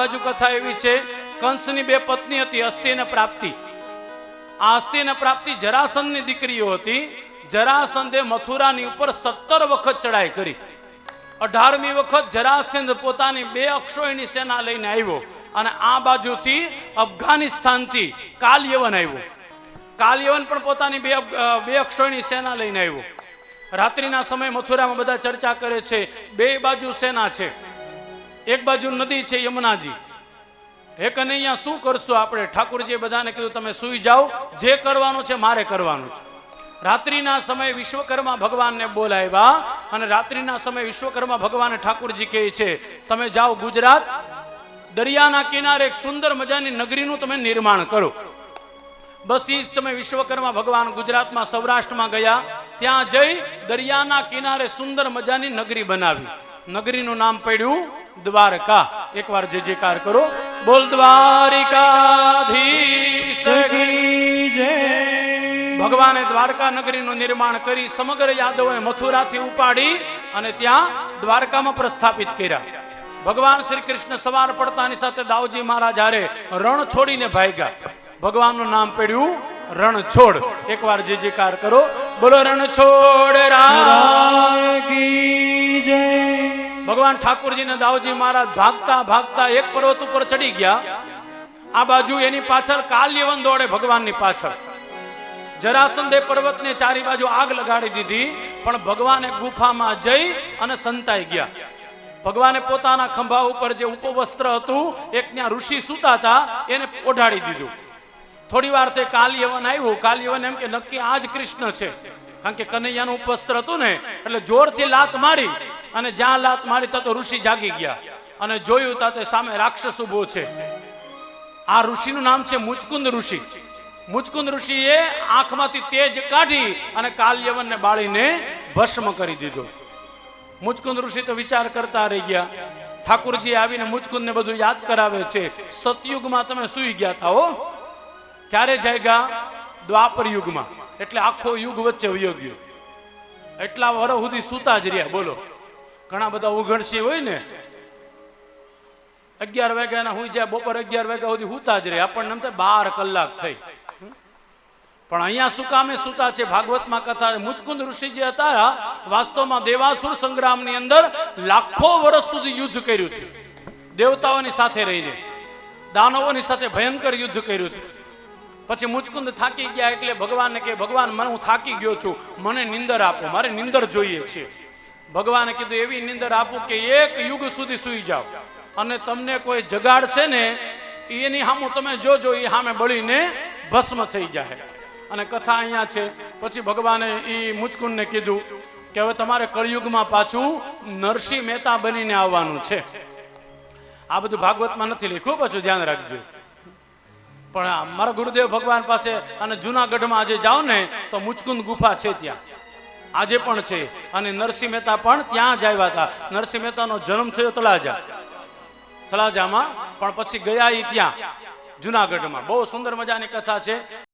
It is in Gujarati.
બાજુ કથા એવી છે, કંસની બે પત્ની હતી અસ્થિ અને પ્રાપ્તિ. આ અસ્થિ અને પ્રાપ્તિ જરાસંધની દીકરીઓ હતી. જરાસંધે મથુરાની ઉપર સત્તર વખત ચડાઈ કરી. અઢારમી વખત જરાસંધ પોતાની બે અક્ષોયની સેના લઈને આવ્યો અને આ બાજુથી અફઘાનિસ્તાનથી કાલયવન આવ્યો. કાલયવન પણ પોતાની બે બે અક્ષોયની સેના લઈને આવ્યો. રાત્રિના સમયે મથુરામાં બધા ચર્ચા કરે છે, બે બાજુ સેના છે. એક બાજુ નદી છે યમુનાજી. હે કનૈયા, શું કરશું આપણે? ઠાકુરજીએ બધાને કીધું, તમે સૂઈ જાઓ. જે કરવાનું છે મારે કરવાનું છે. રાત્રિના સમયે વિશ્વકર્મા ભગવાનને બોલાવ્યા અને રાત્રિના સમયે વિશ્વકર્મા ભગવાન ઠાકુરજી કહે છે, તમે જાઓ ગુજરાત. દરિયાના કિનારે એક સુંદર મજાની નગરીનું તમે નિર્માણ કરો. બસ એ જ સમયે વિશ્વકર્મા ભગવાન ગુજરાતમાં સૌરાષ્ટ્રમાં ગયા. ત્યાં જઈ દરિયાના કિનારે સુંદર મજાની નગરી બનાવી. નગરીનું નામ પડ્યું દ્વારકા. એકવાર જે જયકાર કરો બોલ દ્વારિકાધીશ. ભગવાને દ્વારકા નગરીનું નિર્માણ કરી સમગ્ર યાદવોએ મથુરાથી ઉપાડી અને ત્યાં દ્વારકામાં પ્રસ્થાપિત કર્યા. ભગવાન શ્રી કૃષ્ણ સવાર પડતાની સાથે દાઉજી મહારાજ હારે રણ છોડીને ભાગ્યા. ભગવાનનું નામ પડ્યું રણ છોડ એકવાર જે જયકાર કરો બોલો રણ રણછોડ રામ. ભગવાન ઠાકોરજી ને દાઉજી મહારાજ ભાગતા ભાગતા એક પર્વત ઉપર ચડી ગયા. આ બાજુ એની પાછળ કાલ્યવન દોડે ભગવાનની પાછળ. જરાસંધે પર્વતને ચારી બાજુ આગ લગાડી દીધી, પણ ભગવાને ગુફામાં જઈ અને સંતાઈ ગયા. ભગવાને પોતાના ખંભા ઉપર જે ઉપવસ્ત્ર હતું, એક ત્યાં ઋષિ સૂતા હતા, એને ઓઢાડી દીધું. થોડી વાર તે કાલ્યવન આવ્યું. કાલ્યવન એમ કે, નક્કી આ જ કૃષ્ણ છે. કારણ કે કનૈયાનું ઉપવસ્ત્ર હતું ને, એટલે જોરથી લાત મારી અને જ્યાં લાત મારી તો ઋષિ જાગી ગયા. અને જોયું તા તે સામે રાક્ષસ ઊભો છે. આ ઋષિનું નામ છે મુચકુંદ ઋષિ. મુચકુંદ ઋષિએ આંખમાંથી તેજ કાઢી અને કાલ્યવનને બાળીને ભસ્મ કરી દીધો. મુચકુંદ ઋષિ તો વિચાર કરતા રહી ગયા. ઠાકુરજી આવીને મુચકુંદને બધું યાદ કરાવે છે. સતયુગમાં તમે સુઈ ગયા હતા હો. ક્યારે જાગ્યા? દ્વાપર યુગમાં. એટલે આખો યુગ વચ્ચે વયો ગયો. એટલા વર સુધી સૂતા જ રહ્યા. બોલો. ઘણા બધા ઉઘડસી હોય ને. અગિયાર વાગ્યાના હું જ્યાં બપોર અગિયાર વાગ્યા સુધી હુતા જ રહે. આપણને એમ થાય બાર કલાક થઈ. પણ અહીંયા શું કામે સુતા છે? ભાગવતમાં કથા મુચકુંદ ઋષિજી હતા, વાસ્તવમાં દેવાસુર સંગ્રામની અંદર લાખો વર્ષ સુધી યુદ્ધ કર્યું હતું. દેવતાઓની સાથે રહીને, દાનવોની સાથે ભયંકર યુદ્ધ કર્યું હતું. પછી મુચકુંદ થાકી ગયા એટલે ભગવાનને કે, ભગવાન, મને હું થાકી ગયો છું. મને નિંદર આપો. મારે નિંદર જોઈએ છે. ભગવાને કીધું, એવી નિંદર આપું કે એક યુગ સુધી સૂઈ જાઓ. અને તમને કોઈ જગાડશે ને, એની સામું તમે જોજો એ સામે બળીને ભસ્મ થઈ જાય અને કથા અહીંયા છે. પછી ભગવાને એ મુચકુંડને કીધું કે હવે તમારે કળિયુગમાં પાછું નરસિંહ મહેતા બનીને આવવાનું છે. આ બધું ભાગવતમાં નથી લખ્યું, પાછું ધ્યાન રાખજો. પણ મારા ગુરુદેવ ભગવાન પાસે અને જુનાગઢમાં આજે જાઓ ને, તો મુચકુંદ ગુફા છે ત્યાં. આજે પણ છે. અને નરસિંહ મહેતા પણ ત્યાં જ આવ્યા હતા. નરસિંહ મહેતાનો જન્મ થયો તળાજા. તળાજામાં, પણ પછી ગયા ઈ ત્યાં, જુનાગઢમાં. બહુ સુંદર મજાની કથા છે.